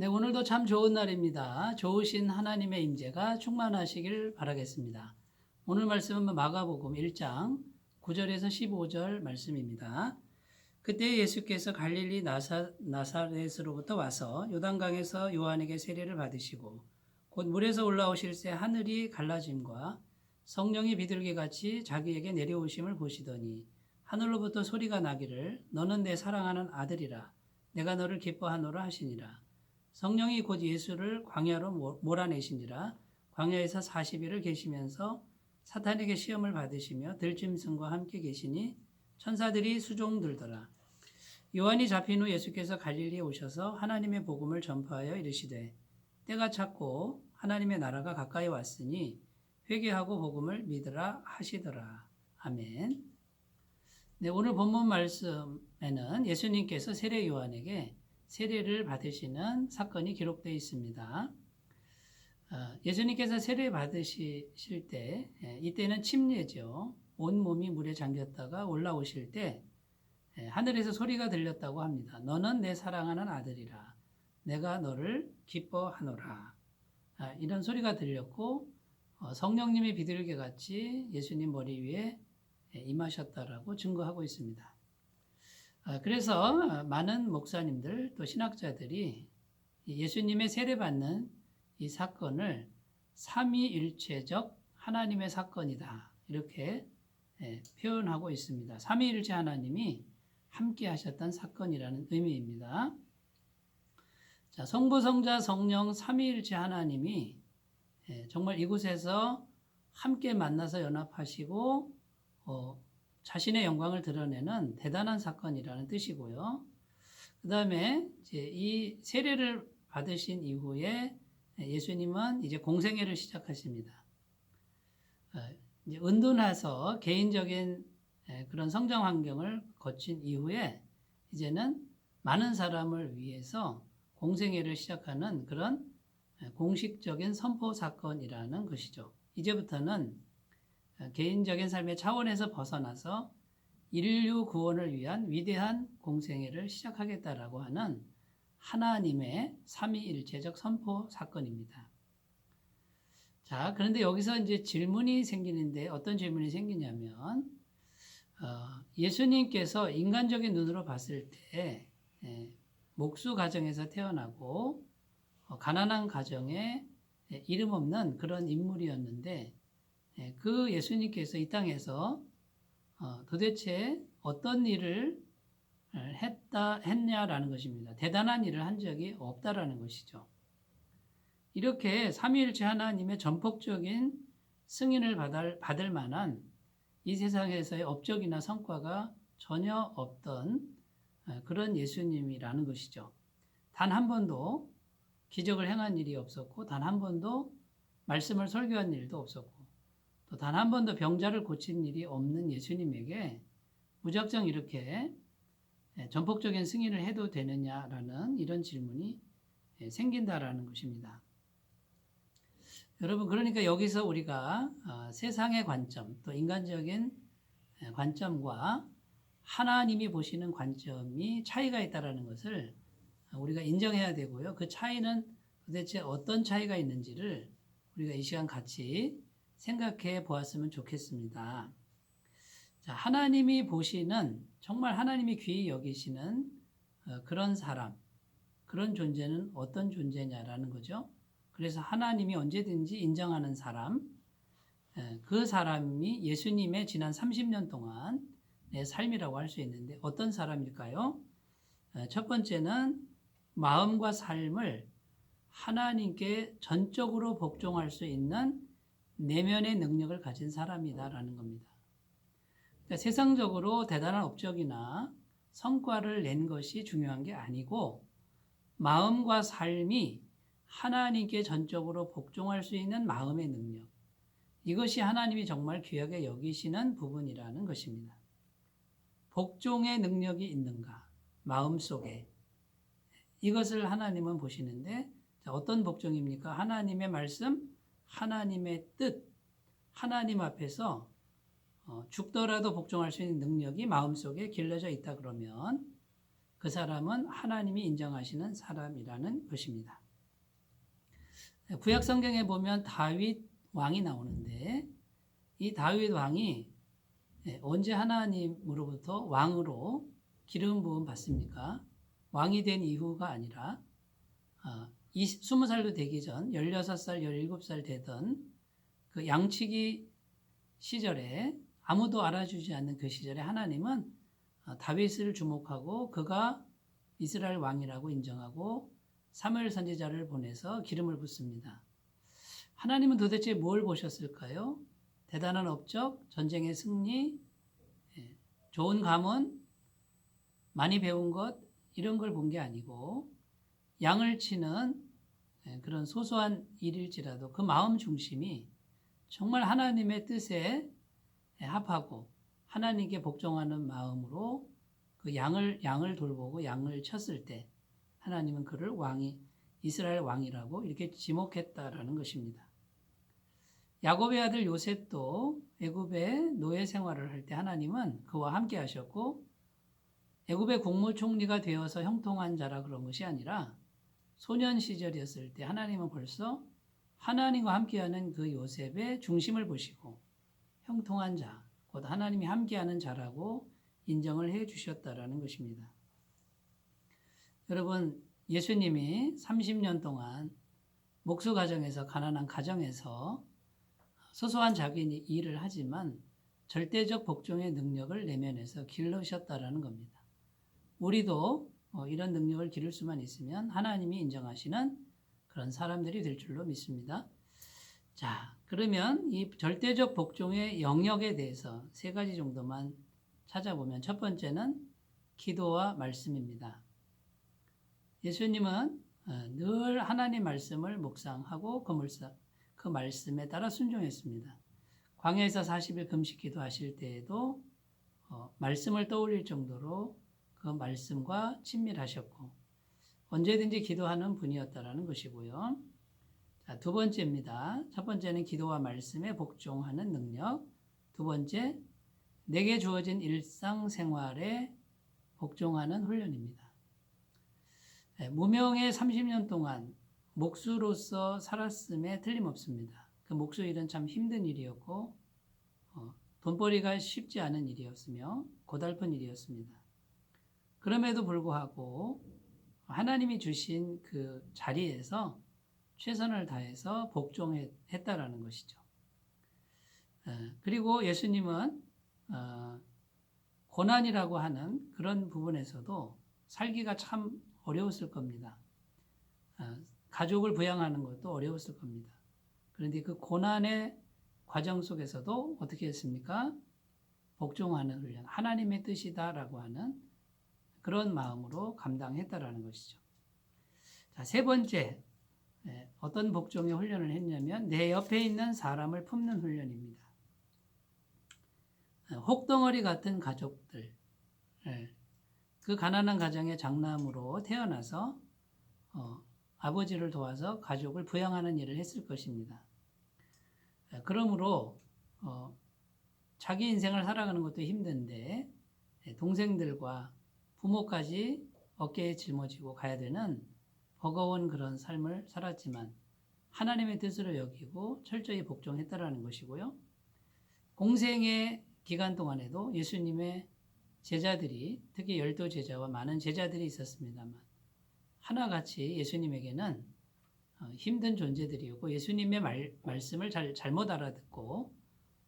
네, 오늘도 참 좋은 날입니다. 좋으신 하나님의 임재가 충만하시길 바라겠습니다. 오늘 말씀은 마가복음 1장 9절에서 15절 말씀입니다. 그때 예수께서 갈릴리 나사, 나사렛으로부터 와서 요단강에서 요한에게 세례를 받으시고 곧 물에서 올라오실새 하늘이 갈라짐과 성령이 비둘기 같이 자기에게 내려오심을 보시더니 하늘로부터 소리가 나기를 너는 내 사랑하는 아들이라 내가 너를 기뻐하노라 하시니라 성령이 곧 예수를 광야로 몰아내신지라 광야에서 40일을 계시면서 사탄에게 시험을 받으시며 들짐승과 함께 계시니 천사들이 수종 들더라. 요한이 잡힌 후 예수께서 갈릴리에 오셔서 하나님의 복음을 전파하여 이르시되 때가 찼고 하나님의 나라가 가까이 왔으니 회개하고 복음을 믿으라 하시더라. 아멘. 네, 오늘 본문 말씀에는 예수님께서 세례 요한에게 세례를 받으시는 사건이 기록되어 있습니다. 어, 예수님께서 세례 받으실 때 예, 이때는 침례죠. 온 몸이 물에 잠겼다가 올라오실 때 예, 하늘에서 소리가 들렸다고 합니다. 너는 내 사랑하는 아들이라. 내가 너를 기뻐하노라. 아, 이런 소리가 들렸고 어, 성령님이 비둘기 같이 예수님 머리 위에 예, 임하셨다라고 증거하고 있습니다. 아, 그래서 많은 목사님들 또 신학자들이 예수님의 세례받는 이 사건을 삼위일체적 하나님의 사건이다 이렇게 예, 표현하고 있습니다. 삼위일체 하나님이 함께 하셨던 사건이라는 의미입니다. 자, 성부, 성자, 성령 삼위일체 하나님이 예, 정말 이곳에서 함께 만나서 연합하시고 어, 자신의 영광을 드러내는 대단한 사건이라는 뜻이고요. 그 다음에 이 세례를 받으신 이후에 예수님은 이제 공생애를 시작하십니다. 어, 이제 은둔해서 개인적인 그런 성장 환경을 거친 이후에 이제는 많은 사람을 위해서 공생애를 시작하는 그런 공식적인 선포 사건이라는 것이죠. 이제부터는 개인적인 삶의 차원에서 벗어나서 인류 구원을 위한 위대한 공생애를 시작하겠다라고 하는 하나님의 삼위일체적 선포 사건입니다. 자, 그런데 여기서 이제 질문이 생기는데 어떤 질문이 생기냐면 어, 예수님께서 인간적인 눈으로 봤을 때 예, 목수 가정에서 태어나고 어, 가난한 가정에 예, 이름 없는 그런 인물이었는데 예, 그 예수님께서 이 땅에서 어, 도대체 어떤 일을 했다 했냐라는 것입니다. 대단한 일을 한 적이 없다라는 것이죠. 이렇게 삼위일체 하나님의 전폭적인 승인을 받을, 받을 만한 이 세상에서의 업적이나 성과가 전혀 없던 어, 그런 예수님이라는 것이죠. 단 한 번도 기적을 행한 일이 없었고, 단 한 번도 말씀을 설교한 일도 없었고, 또 단 한 번도 병자를 고친 일이 없는 예수님에게 무작정 이렇게 예, 전폭적인 승인을 해도 되느냐라는 이런 질문이 예, 생긴다라는 것입니다. 여러분, 그러니까 여기서 우리가 어, 세상의 관점, 또 인간적인 예, 관점과 하나님이 보시는 관점이 차이가 있다라는 것을 우리가 인정해야 되고요. 그 차이는 도대체 어떤 차이가 있는지를 우리가 이 시간 같이 생각해 보았으면 좋겠습니다. 자, 하나님이 보시는 정말 하나님이 귀히 여기시는 어, 그런 사람, 그런 존재는 어떤 존재냐라는 거죠. 그래서 하나님이 언제든지 인정하는 사람, 그 사람이 예수님의 지난 30년 동안 내 삶이라고 할 수 있는데 어떤 사람일까요? 첫 번째는 마음과 삶을 하나님께 전적으로 복종할 수 있는 내면의 능력을 가진 사람이다라는 겁니다. 그러니까 세상적으로 대단한 업적이나 성과를 낸 것이 중요한 게 아니고 마음과 삶이 하나님께 전적으로 복종할 수 있는 마음의 능력. 이것이 하나님이 정말 귀하게 여기시는 부분이라는 것입니다. 복종의 능력이 있는가? 마음 속에. 이것을 하나님은 보시는데 어떤 복종입니까? 하나님의 말씀, 하나님의 뜻, 하나님 앞에서 어, 죽더라도 복종할 수 있는 능력이 마음속에 길러져 있다 그러면 그 사람은 하나님이 인정하시는 사람이라는 것입니다. 구약 성경에 보면 다윗 왕이 나오는데 이 다윗 왕이 예, 언제 하나님으로부터 왕으로 기름 부음 받습니까? 왕이 된 이후가 아니라 어, 20살도 되기 전 16살, 17살 되던 그 양치기 시절에 아무도 알아주지 않는 그 시절에 하나님은 어, 다윗을 주목하고 그가 이스라엘 왕이라고 인정하고 사무엘 선지자를 보내서 기름을 붓습니다. 하나님은 도대체 뭘 보셨을까요? 대단한 업적, 전쟁의 승리, 예, 좋은 가문, 많이 배운 것 이런 걸 본 게 아니고 양을 치는 예, 그런 소소한 일일지라도 그 마음 중심이 정말 하나님의 뜻에 예, 합하고 하나님께 복종하는 마음으로 그 양을 양을 돌보고 양을 쳤을 때 하나님은 그를 왕이 이스라엘 왕이라고 이렇게 지목했다라는 것입니다. 야곱의 아들 요셉도 애굽의 노예 생활을 할 때 하나님은 그와 함께 하셨고 애굽의 국무총리가 되어서 형통한 자라 그런 것이 아니라 소년 시절이었을 때 하나님은 벌써 하나님과 함께하는 그 요셉의 중심을 보시고 형통한 자, 곧 하나님이 함께하는 자라고 인정을 해 주셨다라는 것입니다. 여러분, 예수님이 30년 동안 목수 가정에서 가난한 가정에서 소소한 자기 일을 하지만 절대적 복종의 능력을 내면에서 길러셨다라는 겁니다. 우리도 어, 이런 능력을 기를 수만 있으면 하나님이 인정하시는 그런 사람들이 될 줄로 믿습니다. 자, 그러면 이 절대적 복종의 영역에 대해서 세 가지 정도만 찾아보면 첫 번째는 기도와 말씀입니다. 예수님은 어, 늘 하나님 말씀을 묵상하고 그, 물사, 그 말씀에 따라 순종했습니다. 광야에서 40일 금식 기도하실 때에도 어, 말씀을 떠올릴 정도로 그 말씀과 친밀하셨고 언제든지 기도하는 분이었다라는 것이고요. 자, 두 번째입니다. 첫 번째는 기도와 말씀에 복종하는 능력. 두 번째, 내게 주어진 일상생활에 복종하는 훈련입니다. 네, 무명의 30년 동안 목수로서 살았음에 틀림없습니다. 그 목수 일은 참 힘든 일이었고 어, 돈벌이가 쉽지 않은 일이었으며 고달픈 일이었습니다. 그럼에도 불구하고 하나님이 주신 그 자리에서 최선을 다해서 복종했다라는 것이죠. 그리고 예수님은 어, 고난이라고 하는 그런 부분에서도 살기가 참 어려웠을 겁니다. 어, 가족을 부양하는 것도 어려웠을 겁니다. 그런데 그 고난의 과정 속에서도 어떻게 했습니까? 복종하는 훈련, 하나님의 뜻이다라고 하는 그런 마음으로 감당했다라는 것이죠. 자, 세 번째, 네, 어떤 복종의 훈련을 했냐면 내 옆에 있는 사람을 품는 훈련입니다. 어, 혹덩어리 같은 가족들, 네, 그 가난한 가정의 장남으로 태어나서 어, 아버지를 도와서 가족을 부양하는 일을 했을 것입니다. 네, 그러므로 어, 자기 인생을 살아가는 것도 힘든데 네, 동생들과 부모까지 어깨에 짊어지고 가야 되는 버거운 그런 삶을 살았지만 하나님의 뜻으로 여기고 철저히 복종했다라는 것이고요. 공생의 기간 동안에도 예수님의 제자들이 특히 열두 제자와 많은 제자들이 있었습니다만 하나같이 예수님에게는 어, 힘든 존재들이었고 예수님의 말, 말씀을 잘, 잘못 알아듣고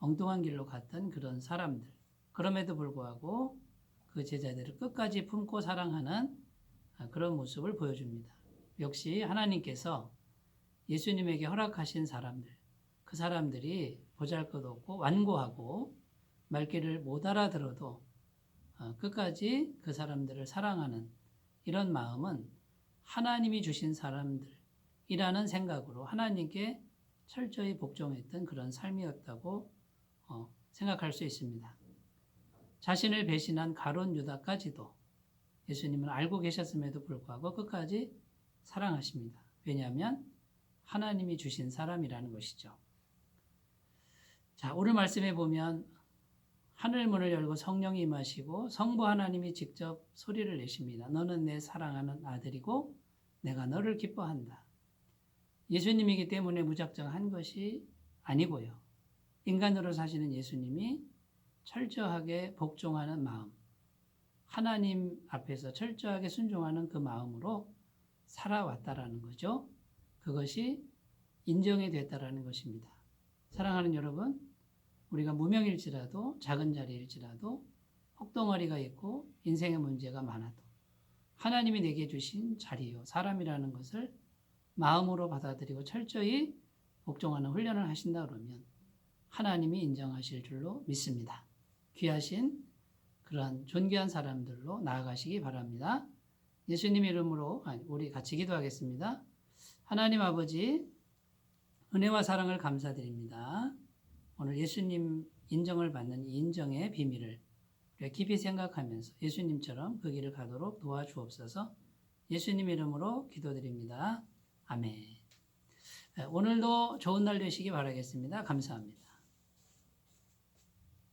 엉뚱한 길로 갔던 그런 사람들. 그럼에도 불구하고 그 제자들을 끝까지 품고 사랑하는 아, 그런 모습을 보여줍니다. 역시 하나님께서 예수님에게 허락하신 사람들, 그 사람들이 보잘 것 없고 완고하고 말귀를 못 알아들어도 어, 끝까지 그 사람들을 사랑하는 이런 마음은 하나님이 주신 사람들이라는 생각으로 하나님께 철저히 복종했던 그런 삶이었다고 어, 생각할 수 있습니다. 자신을 배신한 가론 유다까지도 예수님은 알고 계셨음에도 불구하고 끝까지 사랑하십니다. 왜냐하면 하나님이 주신 사람이라는 것이죠. 자, 오늘 말씀에 보면 하늘 문을 열고 성령이 임하시고 성부 하나님이 직접 소리를 내십니다. 너는 내 사랑하는 아들이고 내가 너를 기뻐한다. 예수님이기 때문에 무작정 한 것이 아니고요. 인간으로 사시는 예수님이 철저하게 복종하는 마음, 하나님 앞에서 철저하게 순종하는 그 마음으로 살아왔다라는 거죠. 그것이 인정이 됐다라는 것입니다. 사랑하는 여러분, 우리가 무명일지라도 작은 자리일지라도 혹덩어리가 있고 인생의 문제가 많아도 하나님이 내게 주신 자리요 사람이라는 것을 마음으로 받아들이고 철저히 복종하는 훈련을 하신다 그러면 하나님이 인정하실 줄로 믿습니다. 귀하신 그러한 존귀한 사람들로 나아가시기 바랍니다. 예수님 이름으로 우리 같이 기도하겠습니다. 하나님 아버지 은혜와 사랑을 감사드립니다. 오늘 예수님 인정을 받는 이 인정의 비밀을 깊이 생각하면서 예수님처럼 그 길을 가도록 도와주옵소서 예수님 이름으로 기도드립니다. 아멘. 네, 오늘도 좋은 날 되시기 바라겠습니다. 감사합니다.